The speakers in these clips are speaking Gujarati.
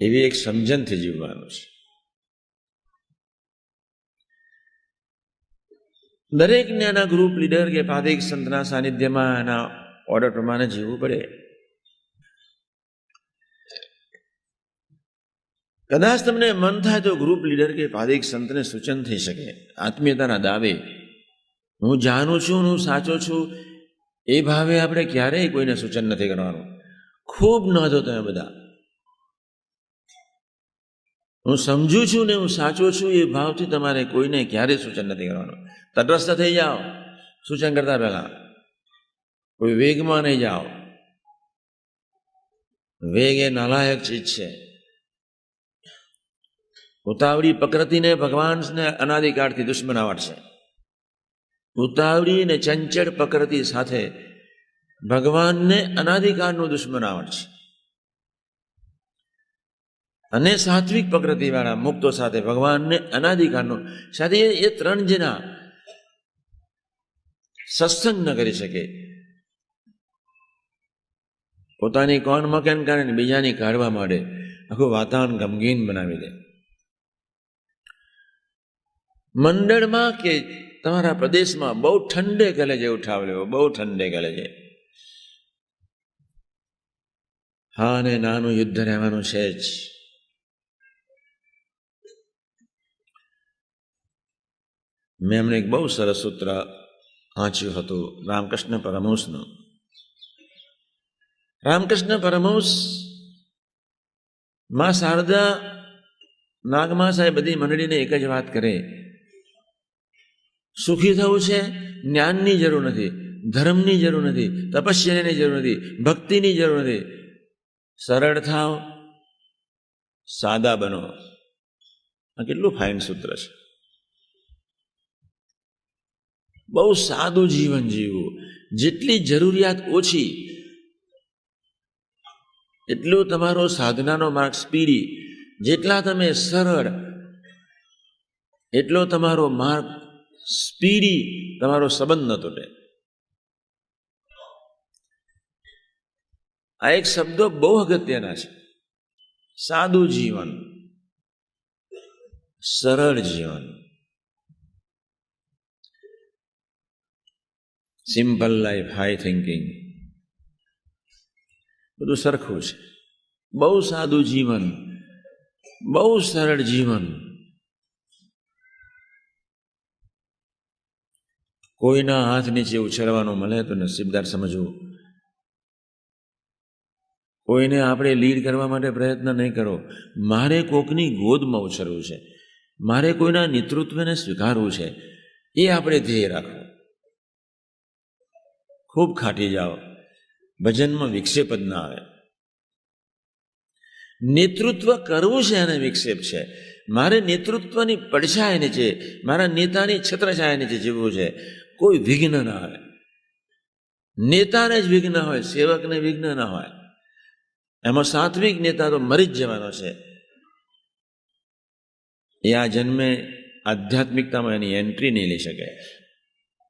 એવી એક સમજણથી જીવવાનું છે. દરેકને આના ગ્રુપ લીડર કે પાદિક સંતના સાનિધ્યમાં એના ઓર્ડર પ્રમાણે જીવવું પડે. કદાચ તમને મન થાય તો ગ્રુપ લીડર કે પાદિક સંતને સૂચન થઈ શકે. આત્મીયતાના દાવે. હું જાણું છું હું સાચો છું, એ ભાવે આપણે ક્યારેય કોઈને સૂચન નથી કરવાનું. ખૂબ નોંધો તમે બધા. હું સમજુ છું ને હું સાચો છું એ ભાવથી તમારે કોઈને ક્યારેય સૂચન નથી કરવાનું. તટસ્થ થઈ જાઓ. સૂચન કરતા પહેલા કોઈ વેગમાં નહીં જાઓ. વેગ એ નાલાયક ચીજ છે. ઉતાવળી પ્રકૃતિને ભગવાનને અનાદિકાળથી દુશ્મનાવટ છે ઉતાવળી ને ચંચળ પ્રકૃતિ સાથે ભગવાનને અનાદિકાળનું દુશ્મનાવટ છે અને સાત્વિક પ્રકૃતિવાળા મુક્તો સાથે ભગવાનને અનાધિકારનો સાથે એ- ત્રણ જણા સત્સંગ ન કરી શકે. પોતાની કોણ મકેન ને બીજાની કાઢવા માંડે. આખું વાતાવરણ ગમગીન બનાવી દે. મંડળમાં કે તમારા પ્રદેશમાં બહુ ઠંડે ગલે છે ઉઠાવ લેવો બહુ ઠંડે છે. હા અને નાનું યુદ્ધ રહેવાનું છે જ. મેં એમને એક બહુ સરસ સૂત્ર વાંચ્યું હતું, રામકૃષ્ણ પરમહંસનું. રામકૃષ્ણ પરમહંસ, માં શારદા નાગમા સાહેબ બધી મંડળીને એક જ વાત કરે. સુખી થવું છે, જ્ઞાનની જરૂર નથી, ધર્મની જરૂર નથી, તપસ્યાની જરૂર નથી, ભક્તિની જરૂર નથી. સરળ થાવ, સાદા બનો. આ કેટલું ફાઇન સૂત્ર છે. બહુ સાદું જીવન જીવવું જેટલી જરૂરિયાત ઓછી, એટલું તમારો સાધનાનો માર્ગ સ્પીડી. જેટલા તમે સરળ, એટલો તમારો માર્ગ સ્પીડી તમારો સંબંધ ન તૂટે આ એક શબ્દો બહુ અગત્યના છે. સાદું જીવન, સરળ જીવન. સિમ્પલ લાઈફ હાઈ થિંકિંગ બધું સરખું છે. બહુ સાદું જીવન. બહુ સરળ જીવન. કોઈના હાથ નીચે ઉછળવાનું મળે તો નસીબદાર સમજવું. કોઈને આપણે લીડ કરવા માટે પ્રયત્ન નહીં કરો. મારે કોકની ગોદમાં ઉછરવું છે. મારે કોઈના નેતૃત્વને સ્વીકારવું છે. એ આપણે ધ્યેય રાખવું. ખૂબ ખાટી જાઓ. ભજનમાં વિક્ષેપ જ ના આવે. નેતૃત્વ કરવું છે અને વિક્ષેપ છે. મારે નેતૃત્વની પડછાય નીચે મારા નેતાની છત્રછાયા નીચે જીવવું છે. કોઈ વિઘ્ન ના આવે. નેતાને જ વિઘ્ન હોય, સેવકને વિઘ્ન ના હોય. એમાં સાત્વિક નેતા તો મરી જ જવાનો છે. એ આ જન્મે આધ્યાત્મિકતામાં એની એન્ટ્રી નહીં લઈ શકે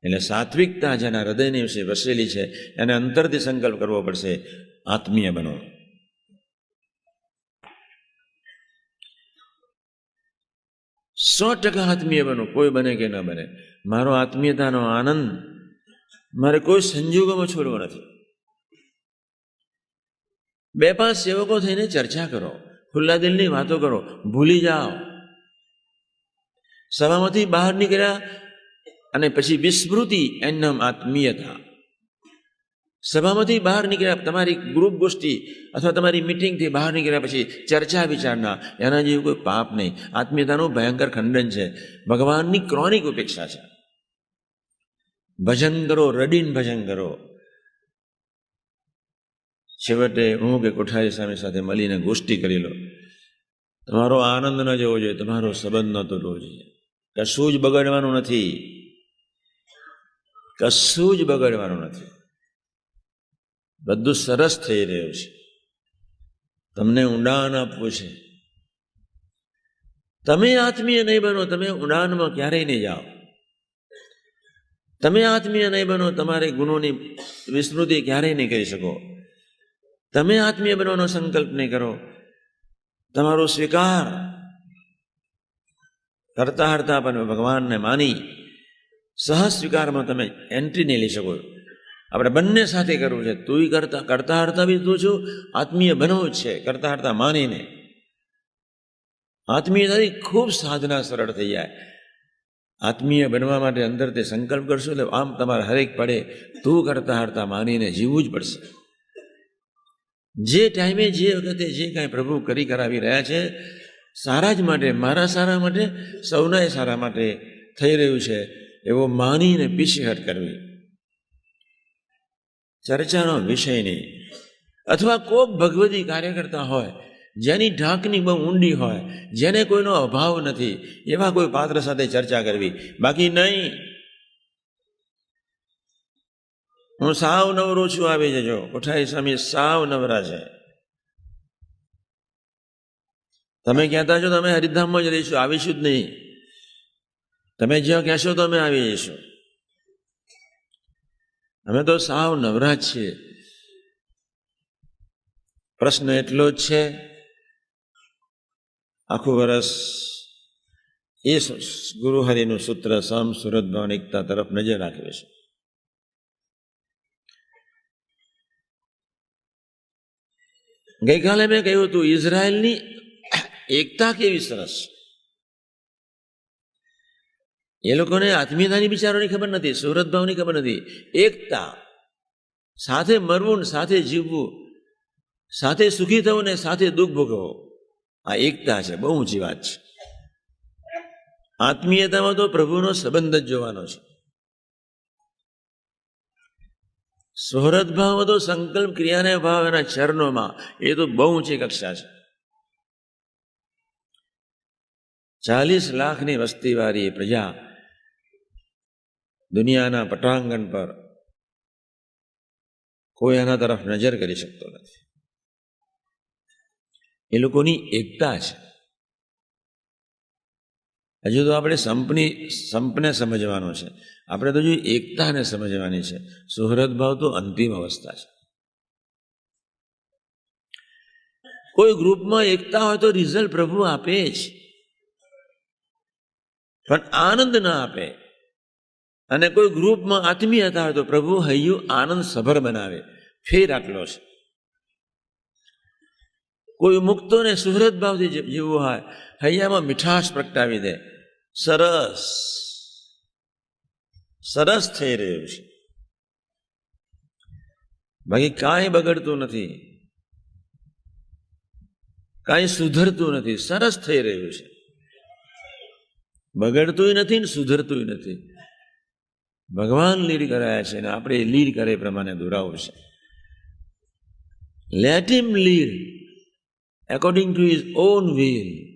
એટલે સાત્વિકતા જેના હૃદયની વિશે વસેલી છે. એને અંતરથી સંકલ્પ કરવો પડશે, આત્મીય બનો. સો ટકા આત્મીય બનો, કોઈ બને કે ન બને. મારો આત્મીયતાનો આનંદ મારે કોઈ સંજોગોમાં છોડવો નથી. બે પાંચ સેવકો થઈને ચર્ચા કરો, ખુલ્લા દિલની વાતો કરો, ભૂલી જાઓ. સભામાંથી બહાર નીકળ્યા અને પછી વિસ્મૃતિ એનમ આત્મીયતા સભામાંથી બહાર નીકળ્યા, તમારી ગ્રુપ ગોષ્ઠી અથવા તમારી મિટિંગથી બહાર નીકળ્યા પછી ચર્ચા વિચારણા એના જેવું કોઈ પાપ નહીં. આત્મીયતાનું ભયંકર ખંડન છે. ભગવાનની ક્રોનિક ઉપેક્ષા છે. ભજન કરો, રડીન ભજન કરો. છેવટે હું કે કોઠારી સ્વામી સાથે મળીને ગોષ્ઠી કરી લો. તમારો આનંદ ન જવો જોઈએ, તમારો સંબંધ ન તૂટવો જોઈએ. કશું જ બગડવાનું નથી. કશું જ બગડવાનું નથી. બધું સરસ થઈ રહ્યું છે. તમને ઊંડાણ આપવું છે. તમે આત્મીય નહીં બનો, તમે ઊંડાણમાં ક્યારેય નહીં જાઓ. તમે આત્મીય નહીં બનો, તમારે ગુણોની વિસ્મૃતિ ક્યારેય નહીં કરી શકો. તમે આત્મીય બનવાનો સંકલ્પ નહીં કરો. તમારો સ્વીકાર કરતા હરતા પણ ભગવાનને માની સહ સ્વીકારમાં તમે એન્ટ્રી નહીં લઈ શકો. આપણે બંને સાથે કરવું છે. તુંય કરતા કરતા હરતા બી તું છું, આત્મીય બનવું જ છે. કરતા હરતા માનીને. આત્મીયતાથી ખૂબ સાધના સરળ થઈ જાય. આત્મીય બનવા માટે અંદર તે સંકલ્પ કરશો એટલે આમ તમારે હરેક પડે તું કરતા હરતા માનીને જીવવું જ પડશે. જે ટાઈમે, જે વખતે જે કાંઈ પ્રભુ કરી કરાવી રહ્યા છે, સારા જ માટે, મારા સારા માટે, સૌના સારા માટે થઈ રહ્યું છે. એવો માનીને પીછેહટ કરવી. ચર્ચાનો વિષય નહીં. અથવા કોક ભગવતી કાર્યકર્તા હોય, જેની ઢાંકની બહુ ઊંડી હોય, જેને કોઈનો અભાવ નથી, એવા કોઈ પાત્ર સાથે ચર્ચા કરવી. બાકી નહીં. હું સાવ નવરો છું, આવી જજો. કોઠારી સ્વામી સાવ નવરા છે. તમે કહેતા છો તમે હરિધામમાં જ રહીશું, આવીશું જ નહીં. તમે જ્યાં કહેશો તો અમે આવી જઈશું. અમે તો સાવ નવરા છીએ. પ્રશ્ન એટલો જ છે, આખું વરસ એ ગુરુહરિનું સૂત્ર સમ સુરત ભાવનિકતા તરફ નજર રાખીએ છે. ગઈકાલે મેં કહ્યું હતું ઇઝરાયલની એકતા કેવી સરસ એ લોકોને આત્મીયતાની વિચારોની ખબર નથી સુરત ભાવની ખબર નથી. એકતા, સાથે મરવું ને સાથે જીવવું, સાથે સુખી થવું ને સાથે દુઃખ ભોગવો આ એકતા છે, બહુ ઊંચી વાત છે. આત્મીયતામાં તો પ્રભુનો સંબંધ જ જોવાનો છે. સોહરદ ભાવ તો સંકલ્પ ક્રિયાને ભાવ એના ચરણોમાં, એ તો બહુ ઊંચી કક્ષા છે. ચાલીસ લાખની વસ્તીવાળી પ્રજા દુનિયાના પટાંગણ પર કોઈ એના તરફ નજર કરી શકતો નથી. એ લોકોની એકતા છે. હજુ તો આપણે સંપની, સંપને સમજવાનો છે. આપણે તો જો એકતાને સમજવાની છે. સુહૃદ ભાવ તો અંતિમ અવસ્થા છે. કોઈ ગ્રુપમાં એકતા હોય તો રિઝલ્ટ પ્રભુ આપે જ. પણ આનંદ ના આપે. અને કોઈ ગ્રુપમાં આત્મીયતા હોય તો પ્રભુ હૈયું આનંદ સભર બનાવે, ફેર આટલો છે. કોઈ મુક્તોને સુહૃદ ભાવથી જીવવું હોય, હૈયામાં મીઠાશ પ્રગટાવી દે. સરસ. સરસ થઈ રહ્યું છે. બાકી કાંઈ બગડતું નથી. કાંઈ સુધરતું નથી. સરસ થઈ રહ્યું છે. બગડતું નથી ને સુધરતું નથી. ભગવાન લીડ કરાયા છે ને આપણે લીડ કરે એ પ્રમાણે દોરાવું છે. Let him lead according to his own will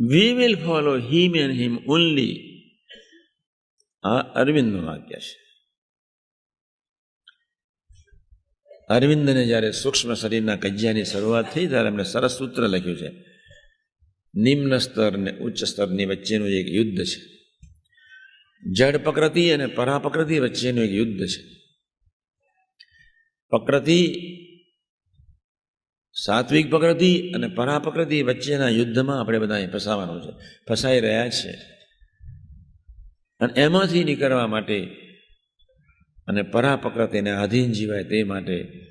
we will follow him and him only આ અરવિંદનું વાક્ય છે. અરવિંદને જ્યારે સૂક્ષ્મ શરીરના કજિયાની શરૂઆત થઈ ત્યારે એમણે સરસ સૂત્ર લખ્યું છે. નિમ્ન સ્તર ને ઉચ્ચ સ્તરની વચ્ચેનું એક યુદ્ધ છે. જડ પ્રકૃતિ અને પરાપ્રકૃતિ વચ્ચેનું એક યુદ્ધ છે. પ્રકૃતિ, સાત્વિક પ્રકૃતિ અને પરાપ્રકૃતિ વચ્ચેના યુદ્ધમાં આપણે બધા ફસાવાનું છે. ફસાઈ રહ્યા છે. અને એમાંથી નીકળવા માટે અને પરાપ્રકૃતિને આધીન જીવાય તે માટે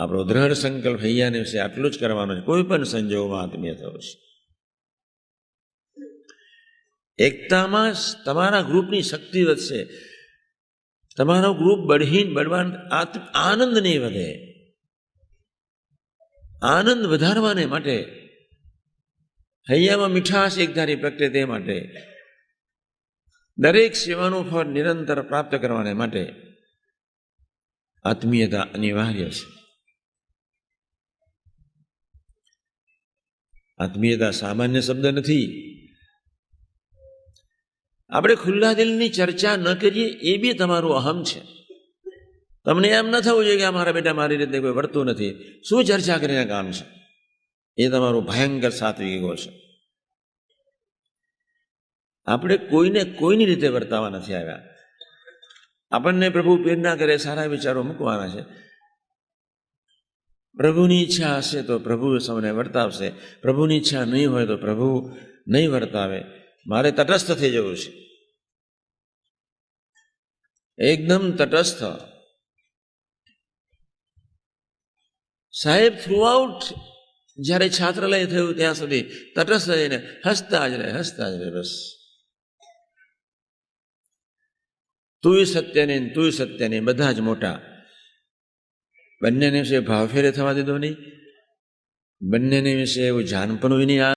આપણો દ્રઢ સંકલ્પ હૈયાને વિશે આટલું જ કરવાનો છે. કોઈ પણ સંજોગમાં આત્મીય થવું છે. એકતામાં તમારા ગ્રુપની શક્તિ વધશે. તમારો ગ્રુપ બળહીન, બળવાન આનંદ નહીં વધે. આનંદ વધારવાને માટે, હૈયામાં મીઠાશ એકધારી પ્રગટે તે માટે, દરેક સેવાનું ફળ નિરંતર પ્રાપ્ત કરવાને માટે, આત્મીયતા અનિવાર્ય છે. આત્મીયતા સામાન્ય શબ્દ નથી. આપણે ખુલ્લા દિલની ચર્ચા ન કરીએ, એ બી તમારું અહમ છે. તમને એમ ન થવું જોઈએ કે આ મારા બેટા મારી રીતે કોઈ વર્તું નથી. શું ચર્ચા કરીને કામ છે? એ તમારું ભયંકર સાત્વિક ઈગો છે. આપણે કોઈને કોઈની રીતે વર્તાવા નથી આવ્યા. આપણને પ્રભુ પ્રેરણા કરે, સારા વિચારો મૂકવાના છે. પ્રભુની ઈચ્છા હશે તો પ્રભુ સૌને વર્તાવશે. પ્રભુની ઈચ્છા નહીં હોય તો પ્રભુ નહીં વર્તાવે. મારે તટસ્થ થઈ જવું છે. એકદમ તટસ્થ. સાહેબ થ્રુઆઉટ જ્યારે છાત્રાલય થયું ત્યાં સુધી તટસ્થ રહીને હસતા જ રહે, હસતા જ રહે બસ. તુંય સત્યને તુય તુંય સત્યને બધા જ મોટા. બંનેને વિશે ભાવફેરે થવા દીધો નહીં. બંનેને વિશે એવું જાનપણું નહીં